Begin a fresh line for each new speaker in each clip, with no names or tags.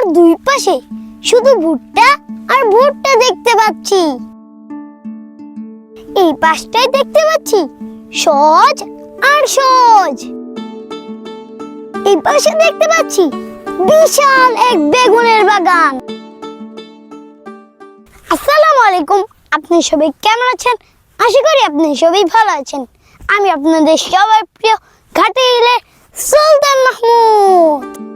আমার দুই পাশে শুধু ভুট্টা আর ভুট্টা দেখতে পাচ্ছি। এই পাশটাই দেখতে পাচ্ছি সজ আর সজ এই পাশে দেখতে পাচ্ছি বিশাল এক বেগুনের বাগান। আসসালামু আলাইকুম, আপনি সবাই কেমন আছেন? আশা করি আপনি সবাই ভালো আছেন। আমি আপনাদের সবার প্রিয় ঘাটে সুলতান মাহমুদ।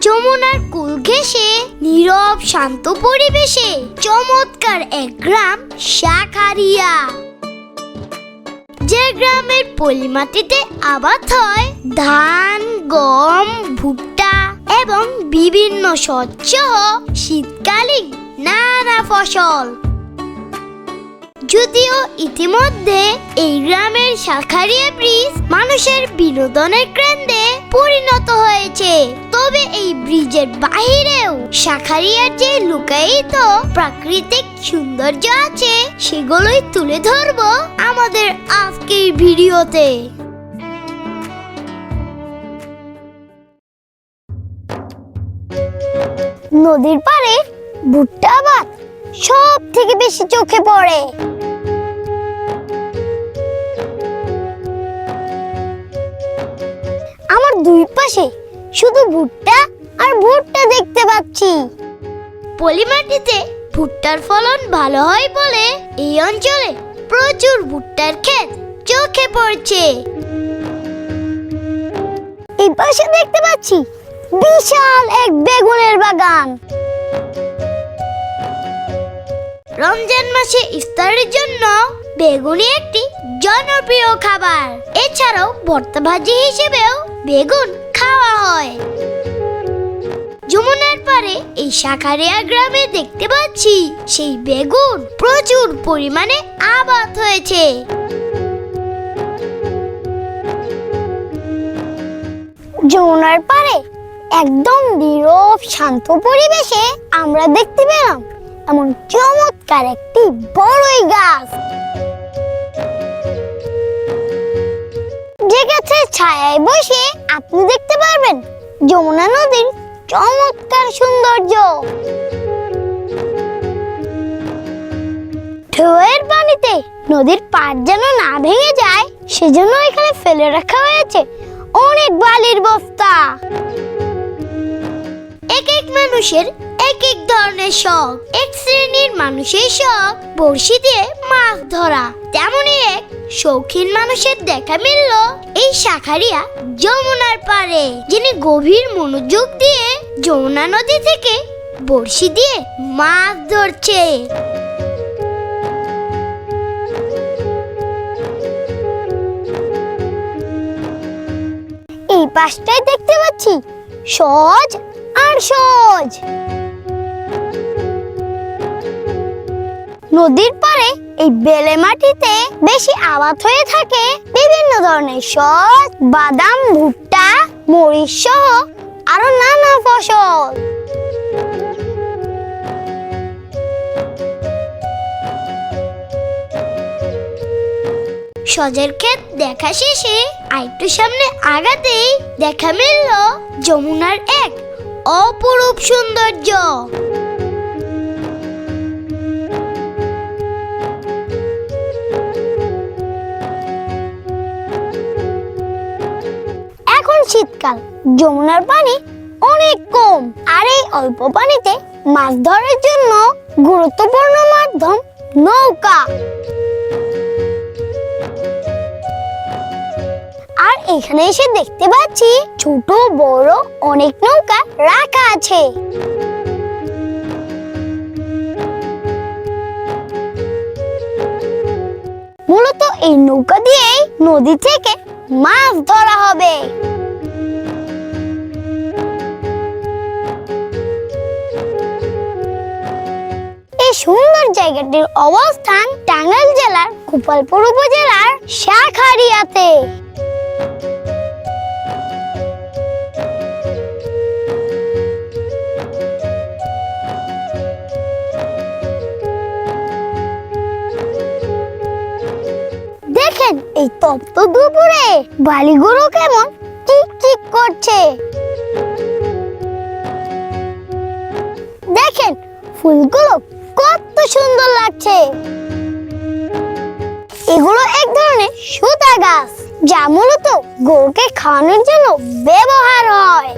যমুনার কুল ঘেঁষে, নীরব, শান্ত পরিবেশে চমৎকার এক গ্রাম শাখারিয়া। যে গ্রামের পলিমাটিতে আবাদ হয় ধান, গম, ভুট্টা এবং বিভিন্ন শস্য শীতকালীন নানা ফসল। যদিও ইতিমধ্যে এই গ্রামের শাখারিয়া ব্রিজ মানুষের বিনোদনের কেন্দ্রে পরিণত হয়েছে। ব্রিজের বাহিরেও শাখারিয়ার যে লুকায়িত প্রাকৃতিক সৌন্দর্য আছে, সেগুলোই তুলে ধরবো আমাদের আজকের ভিডিওতে। নদীর পাড়ে ভুট্টা আবাদ সব থেকে বেশি চোখে পড়ে। আমার দুই পাশে শুধু ভুট্টা আর ভুট্টা দেখতে পাচ্ছি। পলিমাটিতে ভুট্টার ফলন ভালো হয় বলে এই অঞ্চলে প্রচুর ভুট্টার ক্ষেত চোখে পড়ছে। এই পাশে দেখতে পাচ্ছি বিশাল এক বেগুনের বাগান। রমজান মাসে ইফতারের জন্য বেগুনি একটি জনপ্রিয় খাবার। এছাড়াও ভর্তা ভাজি হিসেবেও বেগুন খাওয়া হয়। পারে এই শাখারিয়া গ্রামে দেখতে পাচ্ছি সেই বেগুন প্রচুর পরিমাণে আবাদ হয়েছে। যমুনার পারে একদম নীরব, শান্ত পরিবেশে আমরা দেখতে পেলাম এমন চমৎকার একটি বড়ই গাছ। যে গাছের ছায়ায় বসে আপনি দেখতে পারবেন যমুনা চমৎকার সৌন্দর্য। ঢেউয়ের পানিতে নদীর পাড় যেন না ভেঙে যায়, সেজন্য এখানে ফেলে রাখা হয়েছে অনেক বালির বস্তা। এক এক মানুষের এক এক ধরনের শখ। এক শ্রেণির মানুষের শখ, বড়শি দিয়ে মাছ ধরা। তেমনই এক শৌখিন মানুষের দেখা মিলল এই শাখারিয়া যমুনার পারে যিনি গভীর মনোযোগ দিয়ে যমুনা নদী থেকে বড়শি দিয়ে মাছ ধরছে। এই পাশটাই দেখতে পাচ্ছি সজ আর সজ। নদীর পারে এই বেলে মাটিতে বেশি আবাদ হয়ে থাকে বিভিন্ন ধরনের সজ, বাদাম, ভুট্টা, মরিচ সহ আরও নানা ফসল। সজের ক্ষেত দেখা শেষে আরেকটু সামনে আগাতেই দেখা মিলল যমুনার এক অপরূপ সৌন্দর্য। শীতকাল। যমুনার পানি অনেক কম আর এই অল্প পানিতে মাছ ধরার জন্য গুরুত্বপূর্ণ মাধ্যম নৌকা। আর এখানে এসে দেখতে পাচ্ছি ছোট, বড় অনেক নৌকা রাখা আছে। মূলত এই নৌকা দিয়েই নদী থেকে মাছ ধরা হবে। জায়গাটির অবস্থান টাঙ্গাইল জেলার গোপালপুর উপজেলার শাখারিয়াতে। দেখেন এই তপ্ত দুপুরে বালিগুলো কেমন চিকচিক করছে। সুতা গাছ যা মূলত গরুকে খাওয়ানোর জন্য ব্যবহার হয়।